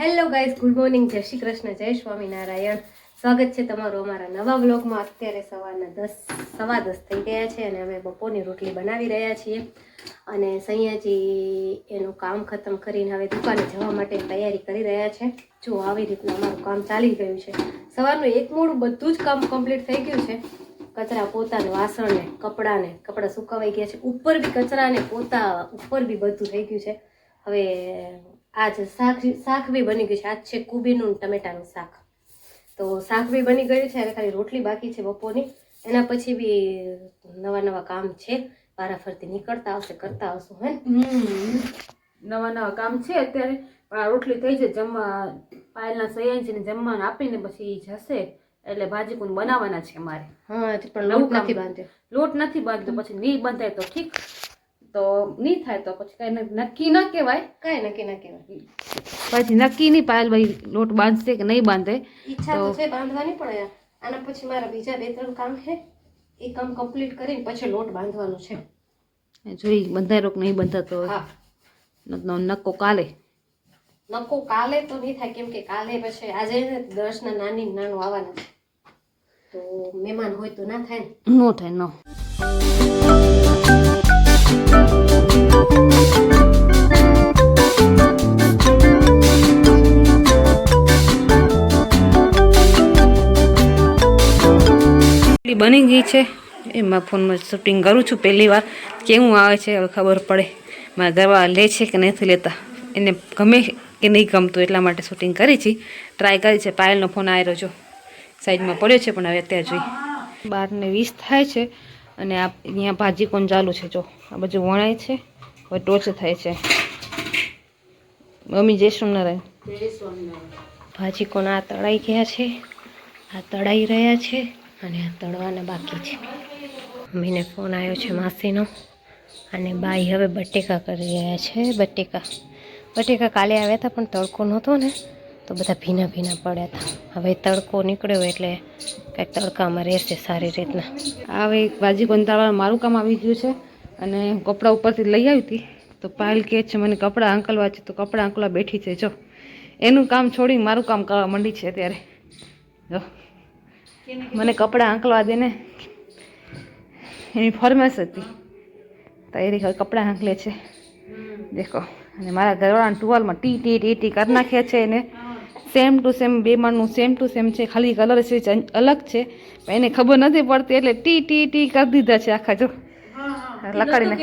Hello guys good morning જય શ્રી કૃષ્ણ, જય સ્વામિનારાયણ. સ્વાગત છે તમારું અમારા નવા બ્લોગમાં અત્યારે સવારના દસ, સવા દસ થઈ ગયા છે અને અમે બપોરની રોટલી બનાવી રહ્યા છીએ. અને સૈયાજી એનું કામ ખતમ કરીને હવે દુકાને જવા માટે તૈયારી કરી રહ્યા છે. જો આવી રીતના અમારું કામ ચાલી ગયું છે. સવારનું એક મોડું બધું જ કામ કમ્પ્લીટ થઈ ગયું છે. કચરા પોતાને વાસણને કપડાને કપડાં સુકાવાઈ ગયા છે. ઉપર બી કચરાને પોતા, ઉપર બી બધું થઈ ગયું છે. હવે આજ શાક શાક બી બની ગયું છે. આજ છે કુબીનું ટમેટાનું શાક. તો શાક બી બની ગયું છે. હવે ખાલી રોટલી બાકી છે બપોરની. એના પછી બી નવા નવા કામ છે. વારાફરતી નીકળતા આવશે કરતા આવશું હે હમ. નવા નવા કામ છે અત્યારે. પણ આ રોટલી થઈ છે જમવા પાયલના સયાજીને જમવાનું આપીને પછી જશે. એટલે ભાજી કુન બનાવવાના છે મારે હા પણ લોટ નથી બાંધ્યો. લોટ નથી બાંધતો પછી નહીં બંધાય તો ઠીક. તો નહીં થાય તો પછી કઈ નક્કી ન કહેવાય. કાંઈ નક્કી ના કહેવાય. પછી નક્કી નહીં પાયલ ભાઈ લોટ બાંધશે કે નહીં બાંધે ઈચ્છા તો છે બાંધવાની પણ આના પછી મારા બીજા બે ત્રણ કામ છે. એ કામ કમ્પ્લીટ કરીને પછી લોટ બાંધવાનું છે. જોઈ બંધાય રોક નહીં બંધાતો નક્કો કાલે. નક્કો કાલે તો નહીં થાય કેમ કે કાલે પછી આજે દર્શના નાની નાનું આવવાના છે. તો મહેમાન હોય તો ના થાય ને? નો થાય નો. બની ગઈ છે. એમાં ફોનમાં શૂટિંગ કરું છું પહેલી વાર. કેવું આવે છે હવે ખબર પડે. મારા ઘરવાળા લે છે કે નથી લેતા. એને ગમે કે નહીં ગમતું એટલા માટે શૂટિંગ કરી છે. ટ્રાય કરી છે. પાયલનો ફોન આવ્યો જો. સાઈડમાં પડ્યો છે, પણ હવે અત્યારે જોઈ. બારને વીસ થાય છે. અને આ અહીંયા ભાજી કોણ ચાલુ છે? જો આ બાજુ વણાય છે હવે ટોચ થાય છે. મમ્મી જય સ્વામિનારાયણ. ભાજી કોણ આ તળાઈ ગયા છે? આ તળાઈ રહ્યા છે અને આ તળવાના બાકી છે. મમ્મીને ફોન આવ્યો છે માસીનો. અને બાઈ હવે બટેકા કરી રહ્યા છે બટેકા. બટેકા કાલે આવ્યા હતા પણ તડકો નહોતો ને. તો બધા ભીના ભીના પડ્યા હતા. હવે તડકો નીકળ્યો એટલે કંઈક તડકામાં રહેશે સારી રીતના. હવે ભાજી કંટાળવાનું મારું કામ આવી ગયું છે અને હું કપડાં ઉપરથી લઈ આવી હતી. તો પાયલ કહે છે, મને કપડાં આંકલવા છે, તો કપડાં આંકલવા બેઠી છે, જો. એનું કામ છોડી મારું કામ કરવા માંડી છે અત્યારે. જો. મને કપડાં આંકલવા દે ને. એની ફરમાઈશ હતી. તો એ કપડાં આંકલે છે. દેખો. અને મારા ઘરવાળાના ટુવાલમાં ટી ટી ટી ટી કરી નાખ્યા છે એને. સેમ ટુ સેમ બે માળનું સેમ ટુ સેમ છે ખાલી કલર સ્વિચ અલગ છે. પણ એને ખબર નથી પડતી એટલે ટી ટી ટી કરી દીધા છે આખા જો. લખાડીને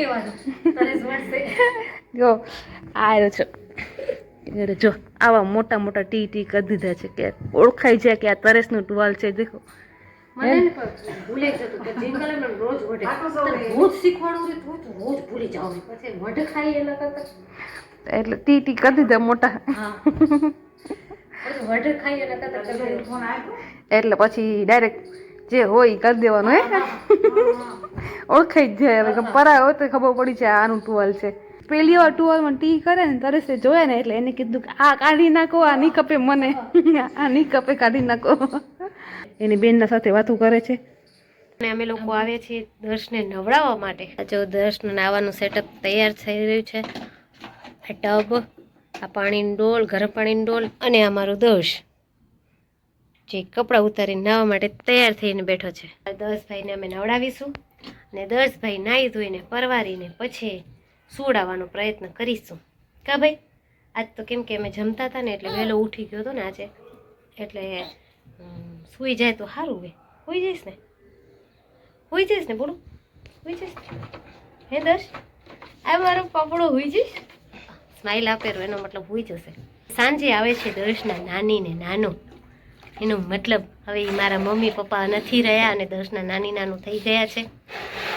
જો આ રહ્યો છો. એટલે જો આવા મોટા મોટા ટી ટી કરી દીધા છે કે ઓળખાઈ જાય કે આ તરેસનું ટુવાલ છે દેખો. એટલે ટી ટી કરી દીધા મોટા. એટલે પછી ડાયરેક્ટ જે હોય કરી દેવાનું હે? ઓળખાઈ જ જાય. હવે પરા હોય તો ખબર પડી જાય આનું ટુવાલ છે. પેલી વાર ટુવાલમાં ટી કરે ને તરસે જોયા ને એટલે એને કીધું કે આ કાઢી નાખો આ નહીં કપે મને. આ નહીં કપે કાઢી નાખો. એની બેનના સાથે વાતો કરે છે. અને અમે લોકો આવે છીએ દર્શને નવડાવવા માટે. આ જો દર્શન નાવાનું સેટઅપ તૈયાર થઈ રહ્યું છે. ટબ આ પાણીની ડોલ, ગરમ પાણીની ડોલ અને આ મારું દર્શ જે કપડાં ઉતારીને નાહવા માટે તૈયાર થઈને બેઠો છે. દસભાઈને અમે નવડાવીશું અને દસભાઈ નાહી ધોઈને પરવારીને પછી સુવડાવવાનો પ્રયત્ન કરીશું. કા ભાઈ? આજ તો કેમ કે અમે જમતા હતા ને એટલે વહેલો ઉઠી ગયો હતો ને આજે. એટલે સૂઈ જાય તો સારું હોય હોઈ જઈશ ને? હોઈ જઈશ ને બોલો? હોઈ જઈશ? હે દર્શ આ મારો પાપડો હોઈ જઈશ? સ્માઇલ આપેલો એનો મતલબ હોઈ જશે. સાંજે આવે છે દર્શના નાની ને નાનો. એનો મતલબ હવે મારા મમ્મી પપ્પા નથી રહ્યા અને દર્શના નાની નાનું થઈ ગયા છે.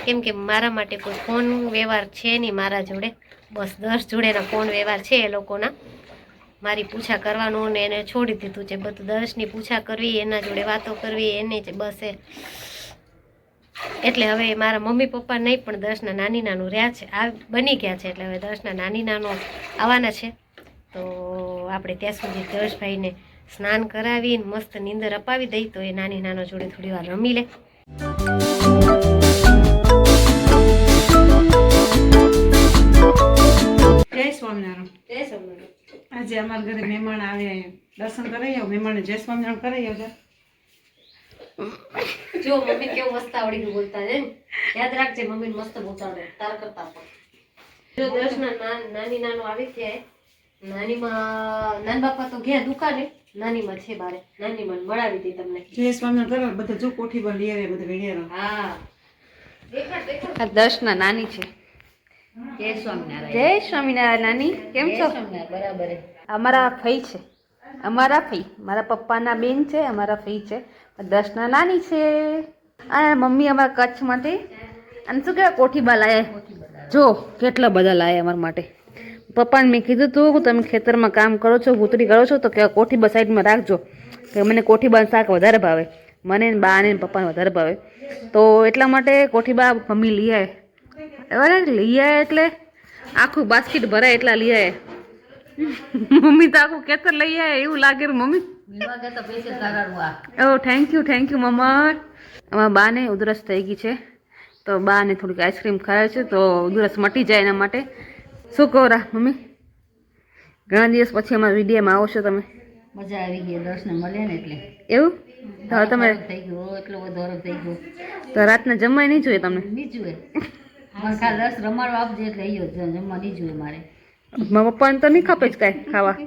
કેમ કે મારા માટે કોઈ ફોન વ્યવહાર છે નહીં મારા જોડે. બસ દર્શ જોડેના ફોન વ્યવહાર છે એ લોકોના. મારી પૂછા કરવાનું ને એને છોડી દીધું છે. બધું દર્શની પૂછા કરવી, એના જોડે વાતો કરવી, એને જ બસ એ એટલે હવે મારા મમ્મી પપ્પા નહીં પણ દર્શના નાની નાનું રહ્યા છે. આ બની ગયા છે એટલે હવે દર્શના નાની નાનો આવવાના છે. તો આપણે ત્યાં સુધી દર્શભાઈને સ્નાન કરાવી મસ્ત નીંદર અપાવી દઈ તો એ નાની નાનો જોડે થોડી વાર રમી લે. જય સ્વામિનારાયણ. જય સ્વામિનારાયણ. આજે અમારા ઘરે મહેમાન આવ્યા દર્શન કરાવી આવો મહેમાન જય સ્વામિનારાયણ કરાવી આવજો જો મમ્મી કેવું મસ્ત આવડી બોલતા છે યાદ રાખજે મમ્મી મસ્ત બોલતા તાર કરતા પણ. જો દર્શન નાની નાનો આવી જાય નાનીમાં નાન બાપા તો ગયા દુકાને નાનીમાં છે બારે. નાનીમાં મળાવી દે તમને. જય સ્વામી કરો બધા જો કોઠી પર લઈ આવે બધા વેણિયા હા. દર્શના નાની છે. જય સ્વામિનારાયણ. જય સ્વામિનારાયણ નાની. કેમ છો? બરાબર અમારા ફઈ છે. અમારા ફઈ. મારા પપ્પાના બેન છે અમારા ફઈ છે. દર્શના નાની છે. અને મમ્મી અમારા કચ્છમાંથી અને શું કહેવાય, કોઠીબા લાયા. જો, કેટલા બધા લાયા અમારા માટે. પપ્પાને મેં કીધું તું કે તમે ખેતરમાં કામ કરો છો, ભૂતરી કરો છો, તો કે કોઠીબા સાઈડમાં રાખજો. કે મને કોઠીબાનું શાક વધારે ભાવે. મને બા ને પપ્પાને વધારે ભાવે. તો એટલા માટે કોઠીબા મમ્મી લઈ આવે બરાબર લઈ આવે એટલે આખું બાસ્કેટ ભરાય એટલા લઈ આવે મમ્મી તો આખું ખેતર લઈ આવે એવું લાગે મમ્મી. ઓ થેન્ક યુ થેન્ક યુ મમ્મા અમારા બાને ઉધરસ થઈ ગઈ છે. તો બાને થોડીક આઈસ્ક્રીમ ખાય છે તો ઉધરસ મટી જાય એના માટે. શું કહો રા મમ્મી? ઘણા દિવસ પછી અમારા વિડીયોમાં આવો છો તમે. મજા આવી ગઈ દર્શન મળ્યા ને એટલે. એવું? તો હવે તમે થઈ ગયો એટલો બધો થઈ ગયો. તો રાતના જમવાય નહીં જોઈએ તમને? નહીં જોઈએ ખાલી દસ રમાડવા આપજે એટલે જમવા નહીં જોઈએ મારે. મારા પપ્પાને તો નહીં ખપે જ કાંઈ ખાવા.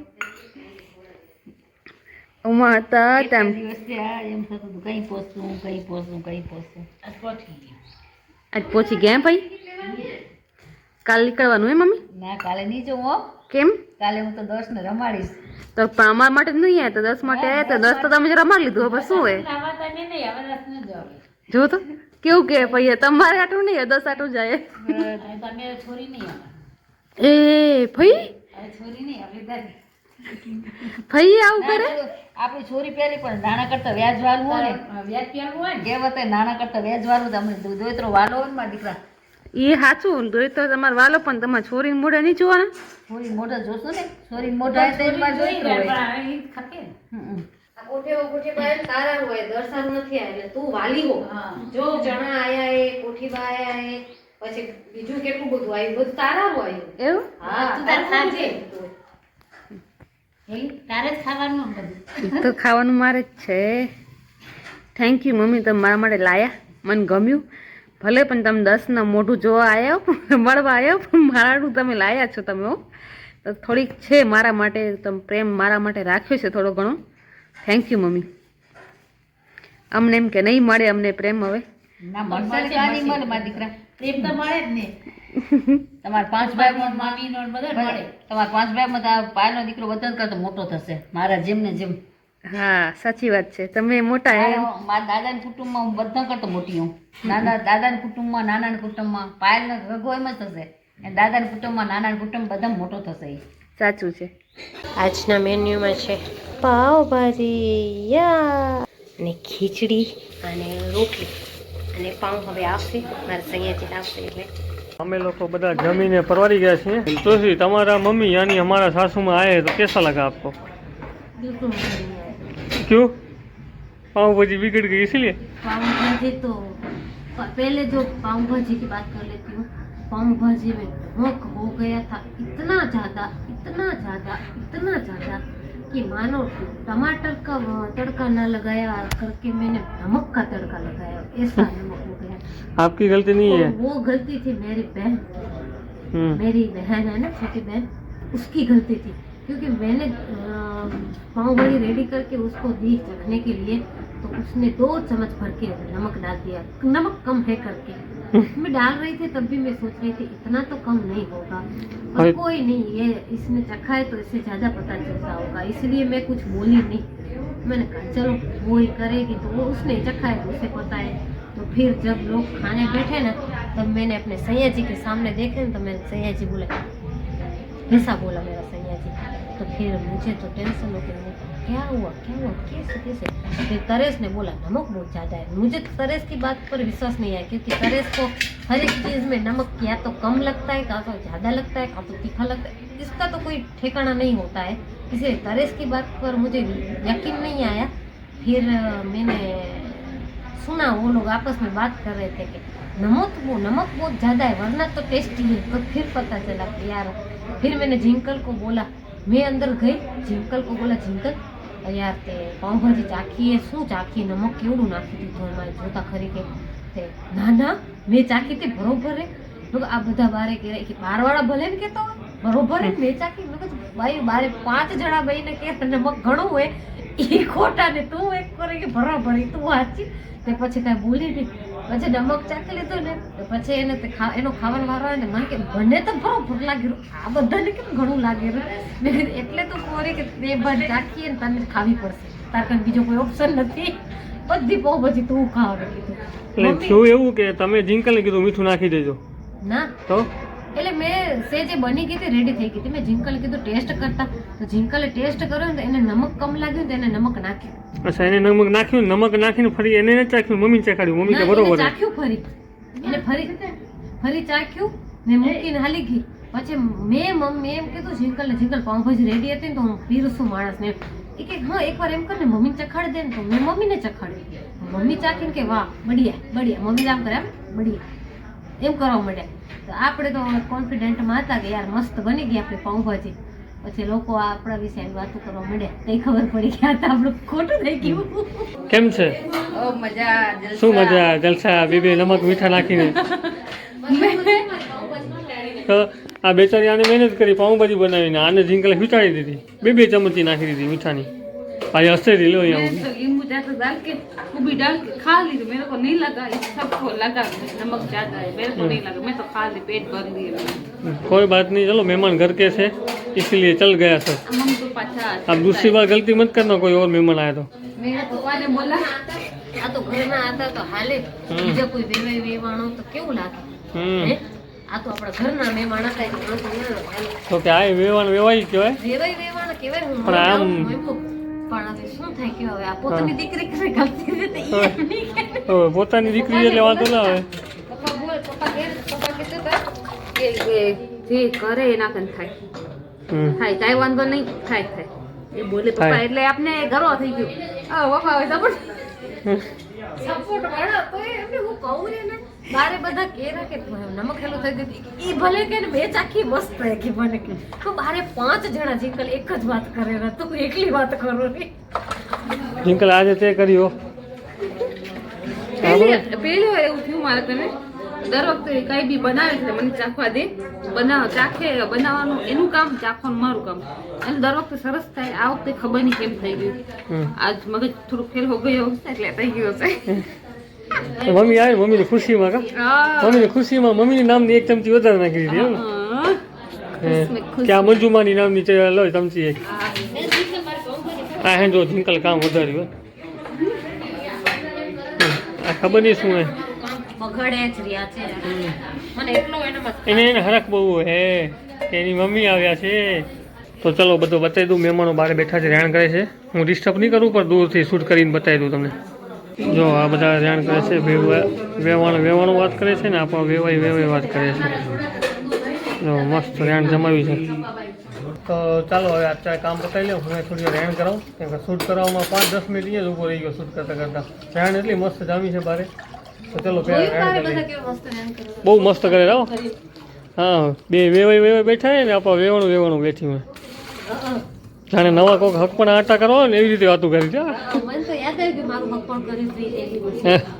ઉમા હતા તેમ એમ થતું કઈ પહોંચતું કઈ પહોંચતું કઈ પહોંચતું આજ પહોંચી ગયા ભાઈ? કાલે નીકળવાનું હે મમ્મી? ના કાલે નહીં જવું હો. કેમ? કાલે હું તો દર્શને રમાડીશ. તો અમારા માટે નહીં આવ્યા તો દસ માટે આવ્યા તો દસ તો તમે જ રમાડી લીધું હવે શું હોય? આવા તમે નહીં હવે દસ ન જાવ. જો તો કેવું કે ભાઈ તમારે આટલું નહીં દસ આટલું જાય. તમે છોરી નહીં એ ભાઈ? છોરી નહીં ભાઈ આવું કરે? આપણી છોરી પહેરી પણ નાના કરતા વ્યાજ વાળું હોય ને. વ્યાજ પહેરવું હોય ને? કહેવત એ નાના કરતા વ્યાજ વાળું તમે દોતરો વાલો હોય ને મારા દીકરા. એ સાચું જોઈ તો તમારે વાલો પણ તમારે છોરીને મોઢે નહીં જોવાના? છોરી મોઢા જોશો ને? છોરી મોઢા તો એમાં જોઈતું હોય. હમ. કોઠે કોઠે બાય સારા હોય દર નથી આ એટલે તું વાલી હો. જો જણા આયા એ કોઠીબા આયા એ પછી બીજું કેટલું બધું આવ્યું? બધું તારા હોય. એવું? હા તું તાર ખાજે તારે જ ખાવાનું બધું. તો ખાવાનું મારે જ છે. થેન્ક યુ મમ્મી તમે મારા માટે લાયા. મને ગમ્યું. ભલે પણ તમે દસના મોઢું જોવા આવ્યા મળવા આવ્યા પણ મારાનું તમે લાયા છો તમે હો. તો થોડીક છે મારા માટે તમે પ્રેમ મારા માટે રાખ્યો છે થોડો ઘણો. થેન્ક યુ મમ્મી. અમને એમ કે નહીં મળે અમને પ્રેમ હવે. ના મળશે નહીં. મારા દીકરા. પ્રેમ તો મળે જ ને તમારા પાંચ ભાઈ મામી નો બધા મળે. તમારા પાંચ ભાઈ માં પાયલ નો દીકરો બધા કરતો મોટો થશે. મારા જેમ ને જેમ. હા સાચી વાત છે. તમે મોટા એમ. મારા દાદાના કુટુંબમાં હું બધા કરતો મોટી હું. દાદા દાદાના કુટુંબમાં નાના કુટુંબમાં. પાયલનો રઘો એમ જ થશે. અને દાદાના કુટુંબમાં નાના કુટુંબ બધા મોટો થશે સાચું છે. આજના મેન્યુમાં છે પાવભાજી યા અને ખીચડી અને રોટલી. અને પાઉં હવે આવશે. મારા સૈયાજી આવશે એટલે. અમે લોકો બધા જમીને પરવારી ગયા છીએ. તુલસી તમારા મમ્મી યાની हमारा सासू में आए तो कैसा लगा आपको क्यों पाव भाजी बिगड़ गई इसलिए पाव भाजी तो पहले जो पाव भाजी की बात कर लेती हूँ पाव भाजी में मक हो गया था इतना ज़्यादा इतना ज़्यादा इतना कि मानो टमाटर का तड़का ना लगाया करके मैंने नमक का तड़का लगाया ऐसा नमक हो गया। आपकी गलती नहीं है। वो गलती थी मेरी बहन। हम्म। मेरी बहन है ना छोटी बहन उसकी गलती थी। क्योंकि मैंने पाव भाजी रेडी करके उसको दी चखने के लिए तो उसने दो चम्मच भर के नमक डाल दिया। नमक कम है करके। मैं डाल रही थी तब भी मैं सोच रही थी इतना तो कम नहीं होगा। अरे- कोई नहीं ये इसने चखा है तो इससे ज़्यादा पता चलता होगा। इसलिए मैं कुछ बोली नहीं। मैंने कहा चलो वो ही करेगी तो वो उसने चखा है तो उसे पता है। तो फिर जब लोग खाने बैठे ना तब मैंने अपने सैया जी के सामने देखे ना तो मैंने सैया जी बोले ऐसा बोला मेरा सैया जी। तो फिर मुझे तो टेंशन हो गई क्या हुआ? क्या हुआ? कैसे कैसे? फिर तरेस ने बोला, नमक बहुत ज़्यादा है। मुझे तरेस की बात पर विश्वास नहीं आया क्योंकि तरेस को हर एक चीज़ में नमक या तो कम लगता है कहाँ तो ज़्यादा लगता है कहाँ तो तीखा लगता है। इसका तो कोई ठिकाना नहीं होता है। इसलिए तरेस की बात पर मुझे यकीन नहीं आया। फिर मैंने सुना, वो लोग आपस में बात कर रहे थे कि नमक वो, नमक बहुत ज़्यादा है, वरना तो टेस्टी है। पर तो फिर पता चला कि यार, फिर मैंने झिंकल को बोला, मैं अंदर गई झिंकल को बोला झिंकल યાર તે પાઉંભાજી ચાખીએ, શું ચાખીએ નમક કેવડું નાખી દીધું અમારે જોતા ખરી કે તે ના ના, મેં ચાખી તે બરોબર મેં આ બધા બારે કે કે બારવાળા ભલે ને કહેતો બરોબર રે મેં ચાખી. મેં ભાઈ, બારે પાંચ જણા બહીને કે નમક ઘણું હોય એ ખોટા ને તું એક કરે કે બરાબર, ઈ તું વાંચી. તે પછી કાંઈ બોલી નહીં. પછી નમક ચાખી લીધું ને પછી એને એનો ખાવાનો વારો આવે ને મને કે મને તો બરોબર રહ્યું. આ બધાને કેમ ઘણું લાગેલું મેં એટલે તો કોરે કે બે બાર ચાખીએ ને તને ખાવી પડશે. તાર કાંઈ બીજો કોઈ ઓપ્શન નથી. બધી પાઉં પછી તું ખાવ કીધું એટલે થયું એવું કે તમે જિંકલને કીધું મીઠું નાખી દેજો. ના. તો? એટલે મેં સે જે બની ગઈ હતી રેડી થઈ ગઈ હતી. મેં જીંકલે કીધું ટેસ્ટ કરતા. તો જિંકલે ટેસ્ટ કર્યો ને એને નમક કમ લાગ્યું તો એને નમક નાખ્યું. અચ્છા એને નમક નાખ્યું નમક નાખીને ફરી એને ચાખ્યું મમ્મી ચાખાડ્યું મમ્મી કે બરોબર ચાખ્યું ફરી. એને ફરી ફરી ચાખ્યું ને મૂકીને હાલી ગઈ. પછી મેં મમ્મી એમ કીધું જીંકલ ને જિંકલ પાઉંભાજી રેડી હતી ને તો હું પીરસું માણસને. એ કે હા એકવાર એમ કર ને મમ્મીને ચખાડી દે ને તો મેં મમ્મીને ચખાડી મમ્મી ચાખીને કે વાહ બઢિયા બઢિયા. મમ્મી આમ કરે બઢિયા. એમ કરવા માંડ્યા. તો આપણે તો કોન્ફિડન્ટમાં હતા કે યાર મસ્ત બની ગઈ આપણી પાઉંભાજી. પછી લોકો આપણા વિશે એમ વાતો કરવા માંડ્યા. કઈ ખબર પડી કે આ તો આપણું ખોટું થઈ ગયું. કેમ છે? મજા શું મજા? જલસા બીબી નમક મીઠા નાખીને. તો આ બેચારી આને મહેનત કરી પાઉંભાજી બનાવીને આને ઝીંકલે વિચારી દીધી. બે બે ચમચી નાખી દીધી મીઠાની. ભાઈ હસે દી લો मैं અહીંયા तो नींबू ज्यादा डाल के वो भी डाल के खा ली तो मेरे को नहीं लगा इस सबको लगा नमक ज्यादा है मेरे को नहीं लगा मैं तो खा ली पेट भर लिए मैंने। कोई बात नहीं चलो मेहमान घर के थे इसलिए चल गया सब हम तो पाछा अब दूसरी बार गलती मत करना कोई और मेहमान आए तो मेरे पप्पा ने बोला આ તો ઘરના હતા તો હાલે બીજા કોઈ વેવાય વેવાણો તો કેવું લાગે હે? હમ આ તો આપણા ઘરના મહેમાન હતા એટલે વાંધો ન આવે. હાલો. તો કે આ વેવાણ વેવાય કહેવાય વેવાય વેવાણ કહેવાય હું પણ આમ- નવું નવું. પણ હવે શું થાય કે હવે આ પોતાની દીકરી કરે ગલતી રીતે પોતાની દીકરી એટલે વાંધો ના આવે. પપ્પા બોલ પપ્પા કે પપ્પા કીધું તા કે કે જે કરે એના કન થાય. થાય કાંઈ વાંધો નહીં થાય થાય. એ બોલે પપ્પા એટલે આપને ગર્વ થઈ ગયો. આ પપ્પા હવે સપોર્ટ સપોર્ટ વાળા તો એમને હું કહું ને બારે બધા કેરા કે નમક હેલું થઈ ગયું. એ ભલે કે ને બે ચાખી મસ્ત હે કે મને કે. તો મારે પાંચ જણા જીકલ એક જ વાત કરે ને તું એકલી વાત કરો ને. જિંકલ આજે તે કર્યો પહેલી પહેલી વાર એવું થયું મારે તને. દર વખતે કઈ બી બનાવે એટલે મને ચાખવા દે. બનાવ ચાખે બનાવવાનું એનું કામ ચાખવાનું મારું કામ. અને દર વખતે સરસ થાય આ વખતે ખબર નહીં કેમ થઈ ગયું. આજ મગજ થોડું ફેર હો ગયો એટલે થઈ ગયો છે તો મમ્મી ની ખુશી માં ખુશીમાં ની ખુશી માં ખુશીમાં નામ નામની એક ચમચી વધારે નાખી દીધી ત્યાં ને? મંજુમાની નામની લો ચમચી એક. આ હે જો જિંકલ કામ વધાર્યું આ ખબર નહીં શું હે. એને એને હરખ બહુ હે એની મમ્મી આવ્યા છે. તો ચલો બધું બતાવી દઉં મહેમાનો બહાર બેઠા છે રહેણ કરે છે. હું ડિસ્ટર્બ નહીં કરું પણ દૂરથી શૂટ કરીને બતાવી દઉં તમને. જો આ બધા રેણ કરે છે વેવા- વેવાણ વેવાણું વાત કરે છે ને આપણો વેવાય વેવાય વાત કરે છે. જો મસ્ત રેણ જમાવી છે. તો ચાલો હવે અત્યારે કામ પતાવી લઉં હું થોડી રેણ કરાવું કેમ કે શૂટ કરવામાં પાંચ દસ મિનિટ અહીંયા જ ઊભો રહી ગયો શૂટ કરતાં કરતાં. રેણ એટલી મસ્ત જામી છે બારે. તો ચલો પહેલાં રેણ કરી બહુ મસ્ત કરે રહો હા. બે વેવાઈ વેવાઈ બેઠા છે ને આપણે વેવાણું વેવાણું બેઠી હોય. જાણે નવા કોક હક પણ આટા કરવા ને એવી રીતે વાતું કરી છે મને તો યાદ આવ્યું કે મારું હક પણ કર્યું.